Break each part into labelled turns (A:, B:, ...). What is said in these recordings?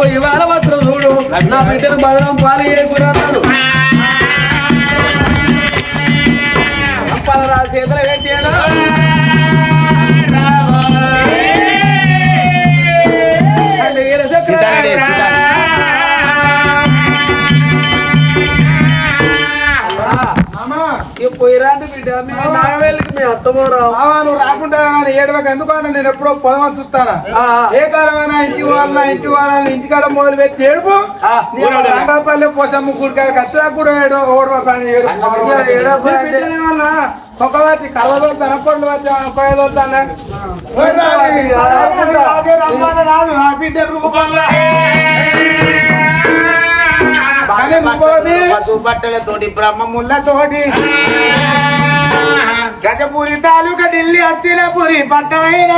A: అవు ఇవాళ మాత్రం చూడు. నా బిడ్డను బలరాం పాలు ఏ అప్పాలరా పోయిరాంటి బిడ్డ? మీ నాగవేలికి మీ అత్తమోరావు
B: మావా నువ్వు రాకుండా ఏడవక. ఎందుకు అన్నా నేను ఎప్పుడో పొలమ చూస్తానా. ఏ కాలమైనా ఇంటి వాళ్ళ ఇంటి వాళ్ళ ఇంటికాడ మొదలు పెట్టి ఏడుపు రంగాపల్లి పోసమ్మ గుడికాడ కచ్చా కూడా ఏడో
A: ఏడవ అంటే-
B: ఒకవాటి కళ్ళలో తనపండు వచ్చి పోయేదొద్దానా రాదు. ఆ బిడ్డ బాగానే నువ్వుది
C: బట్టలతోటి బ్రహ్మములతోటి
B: గజపూరి తాలూకా ఢిల్లీ అచ్చిన పురి పట్టమైన.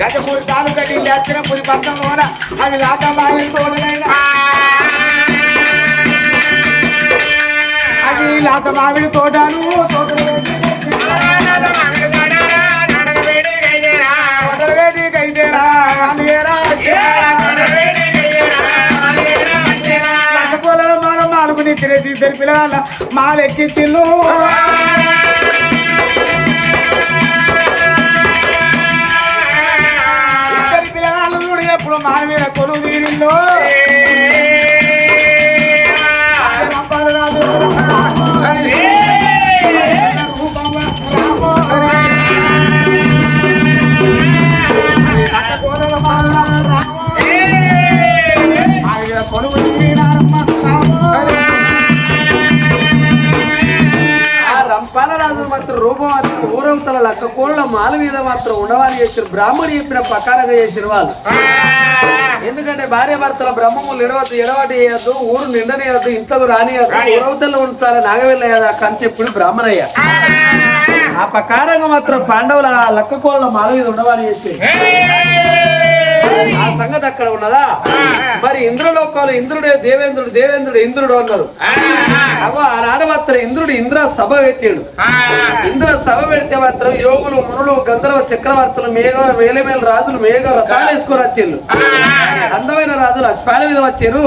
B: బాబా గజపూరి తాను కట్టి పురి పక్కన కూడా అవి రాక బాగా తోడునైనా అది లాత మామిడి తోటను తోటలు వేడి మనం ఇద్దరు మాలెక్కిచ్చిల్లు ఎప్పుడు మాల మీద కొలువు తీరిందో
A: లక్క కోళ్ళ మాల మీద మాత్రం ఉండవాలి చేసిన బ్రాహ్మణి చెప్పిన ప్రకారంగా చేసిన వాళ్ళు. ఎందుకంటే భార్య భర్తల బ్రహ్మములు ఎడవద్దు ఎడవాటి వేయద్దు ఊరు నిండనేయద్దు ఇంతకు రానియద్దు ఊరవతల్లో ఉంటారు నాగవెళ్ళయ్యదు ఆ కని చెప్పుడు బ్రాహ్మణయ్య. ఆ ప్రకారంగా మాత్రం పాండవుల ఆ లక్క కోళ్ళ మాల మీద ఉండవాలి చేసి. ఆ సంగతి అక్కడ ఉన్నదా? మరి ఇంద్రలోకాలు ఇంద్రుడే దేవేంద్రుడు దేవేంద్రుడు ఇంద్రుడు అన్నారు. అగో నాడు మాత్రం ఇంద్రుడు ఇంద్ర సభ పెట్టాడు. ఇంద్ర సభ పెడితే మాత్రం యోగులు మునులు గంధర్వ చక్రవర్తులు మేఘ వేలమేల రాజులు మేఘ రథాలు వేసుకొని వచ్చిండు. అందమైన రాజులు అశ్వాల మీద వచ్చారు.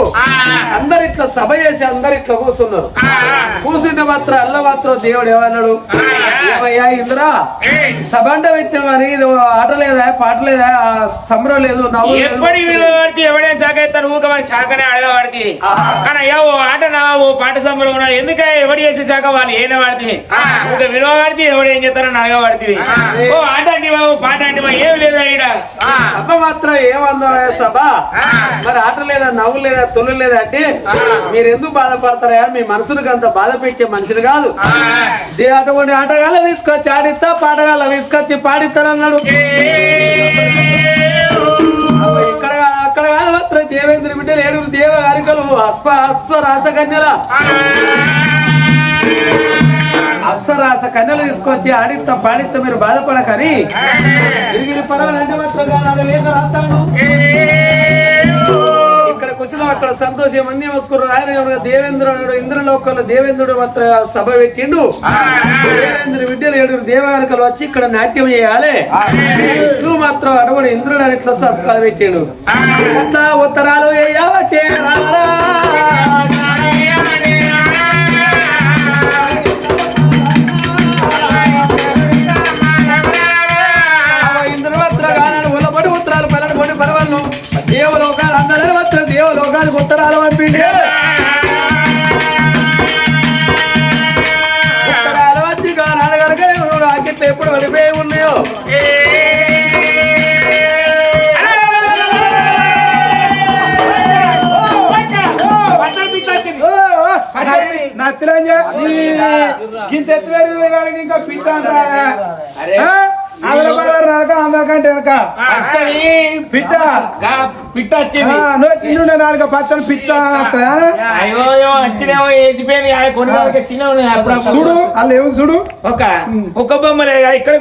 A: అందరు ఇట్లా సభ చేసి అందరు ఇట్లా కూర్చున్నారు కూర్చుంటే మాత్రం అల్ల మాత్రం దేవుడు ఏమన్నాడు? ఏమయ్యా ఇంద్ర సభ అంటే పెట్టామని మరి ఆట లేదా పాట లేదా? సంబరం లేదు నా
C: ఎప్పటి విలువ పడితే ఎవడే సాగేస్తాను ఊక మరి శాఖనే అడగబడితే కానీ అయ్యా ఓ ఆట నా ఓ పాట సంబరం ఉన్నా ఎందుకే ఎవడు చేసే శాఖ వాళ్ళు ఏదో పడితే ఊక విలువ పడితే ఎవడు ఏం చేస్తారని అడగబడితే ఓ ఆట అంటివా ఓ పాట అంటివా ఏమి లేదా ఈడ.
A: సభ మాత్రం ఏమన్నా సభ? మరి ఆట లేదా నవ్వు లేదా తొలి లేదా అంటే మీరు ఎందుకు బాధపడతారా మీ మనసునికి అంత బాధ పెట్టే మనిషిని కాదు. అటువంటి ఆటగాళ్ళ తీసుకొచ్చి ఆడిస్తా పాటగాళ్ళ తీసుకొచ్చి పాడిస్తారన్నాడు ఇక్కడ అక్కడ కాదు మాత్రం. దేవేంద్ర బిడ్డలు ఏడుగురు దేవ గారికలు అశ్వ అశ్వ రాస కన్యల అశ్వరాస కన్యలు తీసుకొచ్చి ఆడిస్తా పాడిస్తా మీరు బాధపడకని. ఆడ లేఖ రాస్తాను. ఇక్కడ అక్కడ సంతోషం మంది నమస్కారం ఆయన దేవేంద్రుడు ఇంద్రలోకంలో దేవేంద్రుడు మాత్రం సభ పెట్టిండు. దేవేంద్రుడు విద్యలు ఏడుగురు దేవాలకలు వచ్చి ఇక్కడ నాట్యం చేయాలి. నువ్వు మాత్రం అటువంటి ఇంద్రుడు అని ఇట్లా సత్కాలు పెట్టిండు. అట్లా ఉత్తరాలు వేయబట్టే
B: నత్తిలంజ ఇంత ఎత్తువేరు వాళ్ళకి ఇంకా పిట్ట అందరికంటే వెనక పిట్ట
C: పిట్ట వచ్చింది.
B: నువ్వు తిండుండే నాలుగు పచ్చని పిట్ట వస్తుందా?
C: అయ్యో వచ్చినేమో వేసిపోయింది ఆ కొన్ని వాళ్ళకి చిన్న ఉన్నాయి అప్పుడప్పుడు.
B: చూడు వాళ్ళు ఏమి చూడు.
C: ఒక ఒక బొమ్మలే ఇక్కడ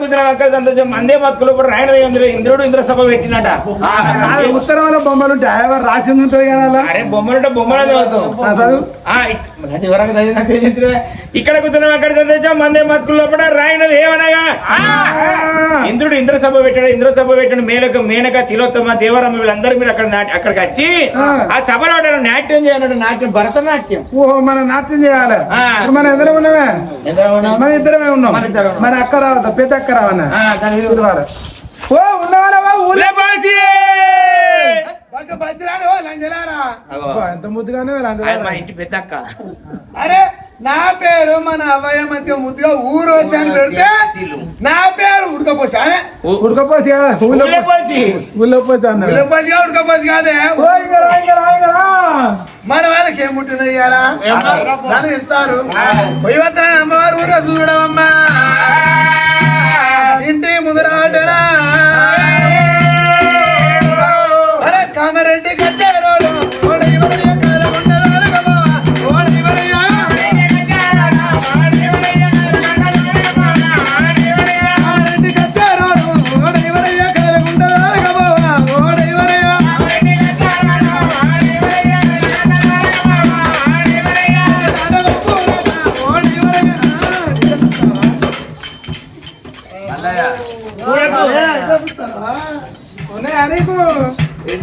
C: సంతోషం. మందే బతుకులు కూడా రాయణ ఇంద్రుడు ఇంద్ర సభ పెట్టినట
B: ఉత్తరంలో బొమ్మలు ఉంటాయి. రాసింది ఉంటుంది కదా?
C: అరే బొమ్మలు చదువుతాం ఇక్కడ కూర్చున్నాం అక్కడ సంతోషం మందే బతుకులు లోపల రాయనది ఏమనగా? ఇంద్రుడు ఇంద్ర సభ పెట్టాడు ఇంద్ర సభ పెట్టాడు మేనక మేనక తిలోత్తమ దేవరమ్మ వీళ్ళందరూ మీరు అక్కడ అక్కడికి వచ్చి
B: ఆ.
C: సభలో నాట్యం చేయన్నాడు నాట్యం భరతనాట్యం.
B: ఓహో మనం నాట్యం చేయాలి. మనం ఇద్దరం ఉన్నామే? మన ఇద్దరమే ఉన్నాం.
C: మన
B: అక్క రావద్దా? పెద్ద అక్క రావన్నా చూడవారు ఓ ఉన్నవాళ్ళ ఊళ్ళో ఎంత ముద్దుగానే
C: మా ఇంటి పెద్ద అక్క
B: అరే నా పేరు మన అవ్వయ్య మధ్య ముద్దుగా ఊరు అని పెడితే నా పేరు ఉడకపోసి అరే. ఉడకపోసి కదా? ఊళ్ళో
C: ఉల్లబాసి!
B: ఊళ్ళో పోసి అన్నారు
D: ఉడకపోసి కాదే. మన వాళ్ళకి ఏం పుట్టింది నన్ను ఇస్తారు పోయి వస్తాను అమ్మవారు ఊరు చూడవమ్మా. ఇంటి అరే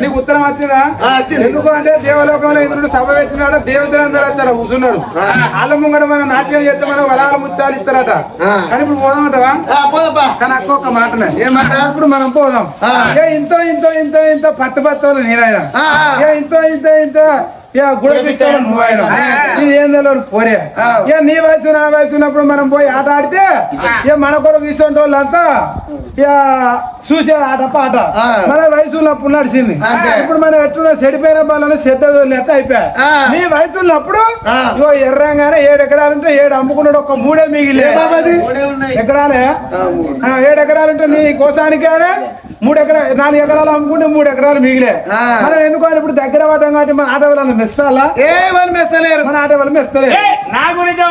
B: నీకు
C: ఉత్తరం.
D: వచ్చిందా.
B: ఎందుకు అంటే దేవలోకంలో ఇంద్రుడు సభ పెట్టినాడు దేవతలందరూ వచ్చారు కూర్చున్నారు. వాళ్ళ ముంగడ మనం నాట్యం చేస్తే మనం వరాలు ముత్యాలు ఇస్తారట.
D: ఆ.
B: కానీ ఇప్పుడు పోదామంటావా? కానీ అక్క ఒక మాటనే
D: ఏమాట?
B: ఇప్పుడు మనం పోదాం.
D: ఆ.
B: ఏ ఇంతో ఇంతో ఇంతో ఇంతో పత్తి
D: ఆ, ఆ.
B: ఏ ఇంతో ఇంతో ఇంతో ఇక నువ్వు ఆయన ఇది ఏం తెలియదు పోరే. ఇక నీ వయసు నా వయసు ఉన్నప్పుడు మనం పోయి ఆట ఆడితే ఇక మన కొరకు ఇటువంటి వాళ్ళంతా ఇక చూసే ఆట పాట. మన వయసు ఉన్నప్పుడు నడిచింది. ఇప్పుడు మనం ఎట్టున్న చెడిపోయిన బాలను శ్రద్ధ వదిలినట్టు అయిపోయా. నీ వయసు ఉన్నప్పుడు. ఇగో ఎర్రంగానే ఏడు ఎకరాలుంటే ఏడు అమ్ముకున్నాడు ఒక మూడే మిగిలే
D: బాబాది?
A: మూడే ఉన్నాయి
B: ఎకరాలే ఆ, ఏడు ఎకరాలు ఉంటే నీ కోసానికి మూడు ఎకరా నాలుగు ఎకరాలు అమ్ముకుంటే మూడు ఎకరాలు మిగిలే. మనం ఎందుకు ఇప్పుడు దగ్గర పడ్డాం కాబట్టి మన ఆట వాళ్ళని మెస్తాలా
D: ఏ వాళ్ళు మెచ్చలేరు
B: మన ఆట వాళ్ళు మెస్తలే
C: ఏ, నా గురించి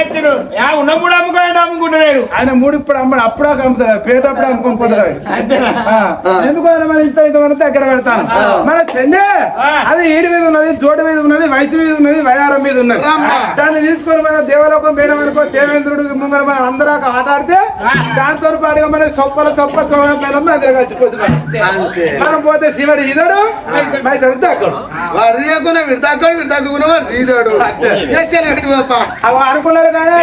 C: ఎత్తుడు యా ఉన్నప్పుడు అమ్ముకోండి అమ్ముకుంటలేడు
B: ఆయన మూడు ఇప్పుడు అమ్మడు అప్పుడు అమ్ముతాడు. పేట అప్పుడు అమ్ముకొని పోతాడు
C: అంతేనా?
B: ఆ, ఎందుకు మరి ఇంత ఇంత మన దగ్గర పెడతాను? మన
C: ఆ.
B: అది ఈడి మీద ఉన్నది జోడు మీద ఉన్నది వయసు మీద ఉన్నది వయారం మీద ఉన్నది. దాన్ని తీసుకొని మన దేవలోకం మేడం అనుకో దేవేంద్రుడు ముంగర మనం అందరూ ఆట ఆడితే దాంతో పాటుగా మన సొప్పల సొప్ప సోమ పిల్లలు అందరూ కలిసిపోతున్నాం మనం పోతే శివుడు ఇదడు మైసడు తగ్గడు
D: వాడు తీయకుండా వీడు తక్కువ వీడు తక్కువ వాడు తీదాడు పెట్టి పాప
B: అవి అనుకున్నారు కదా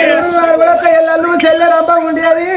B: కూడా చెల్లెళ్ళు చెల్లె రబ్బ ఉండేది?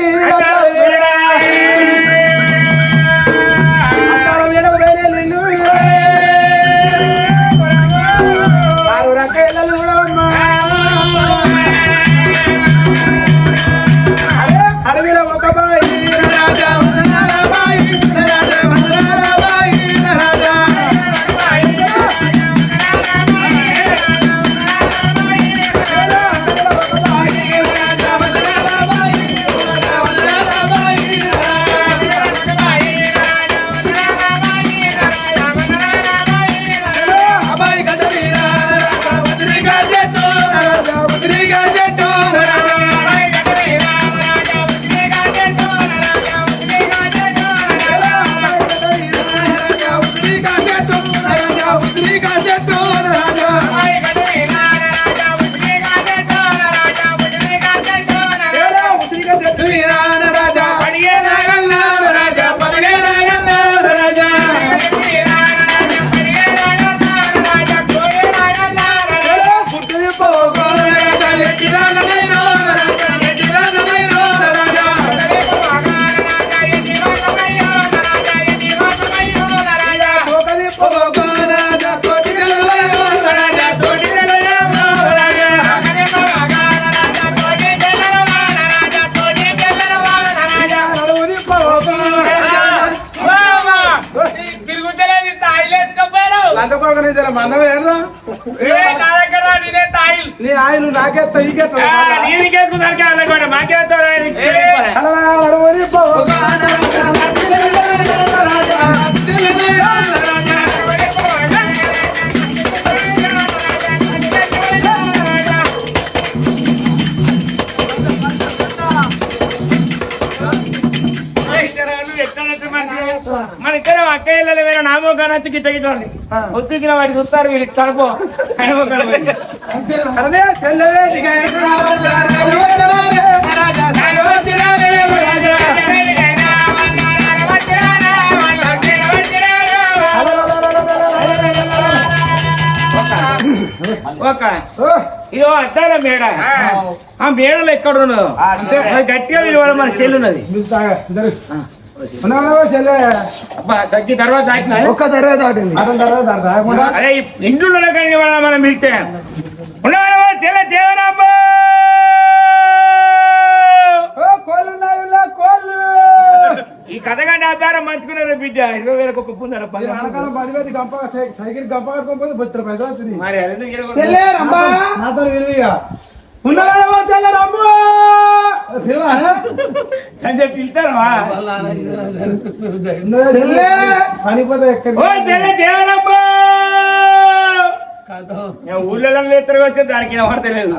C: మన ఇక్కడ అక్క ఇళ్ళలో వేరే నామో గిట్ట గిట్ట ఒత్తికిన వాడి చూస్తారు వీళ్ళు కడుపు
B: అరే
C: ఒక ఇదో అద్దాల మేడ. ఆ. మేడలు ఎక్కడ ఉన్నదో అది గట్టిగా విలువ మన చెల్లు తగ్గి తర్వాత తాకినా
D: ఒక్క ధర దాటింది.
B: అతని
C: ఇంట్లో కానీ వాళ్ళ మనం పిలిస్తే. చెల్ల దేవరామ్మ ఈ కథగంట ఆధారం మంచుకున్నారు బిడ్డ. ఇరవై వేలకు ఒక పుంజారు పది.
B: గంప సైకిల్ గంప
C: మరి అది ఎందుకు ఇరగొడతారు?
B: చెల్లె రమ్మా నాతో విలువిగా ఉన్నవాళ్ళవా చెల్లె రమ్ము పిలువా?
C: అని పిలుస్తారవా
B: చెల్లె! పనిపోతే ఎక్కడ
C: ఓ చెల్ల దేవరామ్మ! నేను ఊళ్ళో ఎత్తరు వచ్చే దానికి వినపడతలేదు.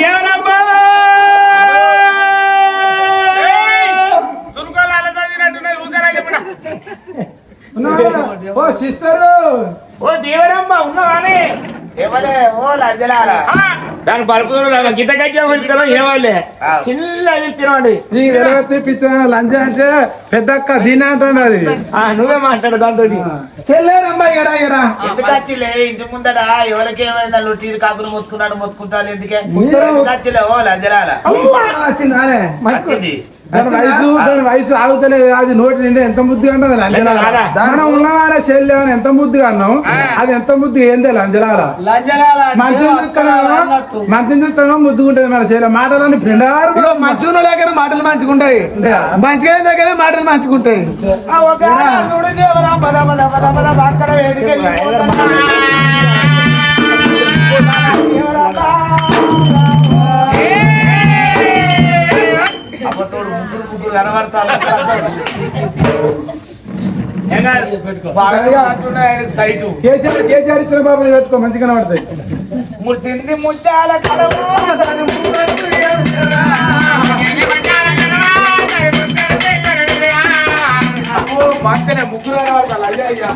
C: దేవరామ్మ! తురుకోలు అలా చదివినట్టున్నది
B: ఓ సిస్టరు!
C: ఓ దేవరమ్మ ఉన్నావానే?
E: ఎవరే? ఓ లంజలాల
C: దాని పలుపు గిత గట్టిగా వెళ్తారో ఏవాళ్ళే చిన్న వెళ్తున్నాడు
B: ఈ వెలుగెత్తి పిచ్చిన లంచ అంటే పెద్దక్క దీని అంటుంది అది
C: నువ్వే మాట్లాడు దాంతో.
B: చెల్లె రమ్మ ఎరా ఎరా.
E: ఎందుకు వచ్చిలే? ఇంటి ముందట ఎవరికి ఏమైందా టీవీ కాకులు మొత్తుకున్నాడు మొత్తుకుంటాను ఎందుకే? వచ్చిలే? ఓ లంజలాల
B: వచ్చిందానే
E: వచ్చింది
B: దాని వయసు దాని వయసు ఆగుతలేదు. అది నోటి నిండా ఎంత ముద్దుగా ఉంటుంది లంజలాల దాని ఉన్నవాళ్ళ చెల్లె అని ఎంత ముద్దుగా అన్నాం అది ఎంత ముద్దు ఏందే లంజలాల మంచిని చూస్తాను మంచిని చూస్తాను ముద్దుకుంటది మన చెల్లె మాటలని పిండారు
D: ఇగో మంచిగా దగ్గర మాటలు మంచుకుంటాయి మంచిగా దగ్గర మాటలు మంచుకుంటాయి
E: ముగ్గురు ముగ్గురు కనబడతాను
B: ఇచ్చిన బాబు పెట్టుకో మంచిగా పడతాయి
C: ముడిసింది ముచ్చాల ముగ్గురు కనబడతారు. అయ్యా, అయ్యా,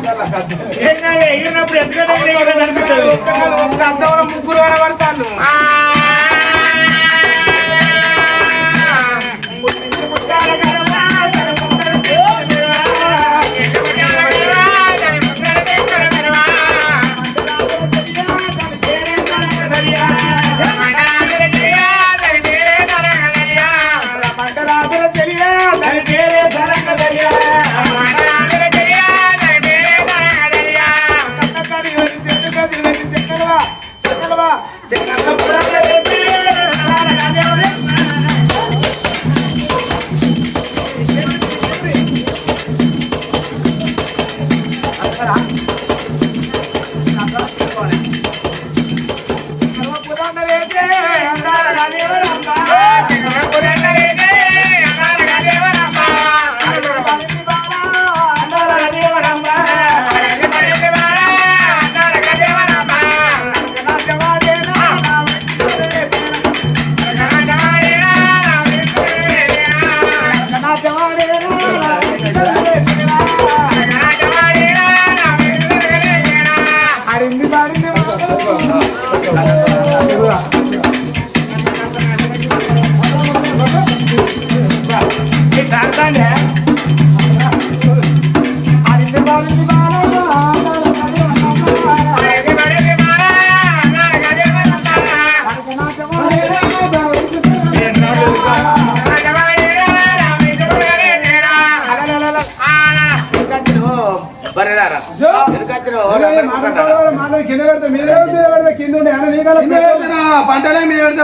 D: పంటలే పెడితే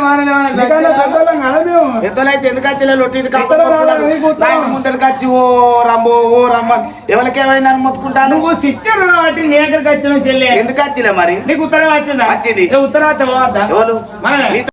C: ఎందుకు వచ్చి. ముందరికి వచ్చి ఓ రమ్మో ఓ రమ్మ
E: నువ్వు సిస్టర్ కాబట్టి నీ దగ్గరికి వచ్చిన చెల్లె?
C: ఎందుకు వచ్చిలే మరి?
E: నీకు ఉత్తరం వచ్చిందా?
C: వచ్చింది.
E: ఉత్తరం
C: ఎవరు?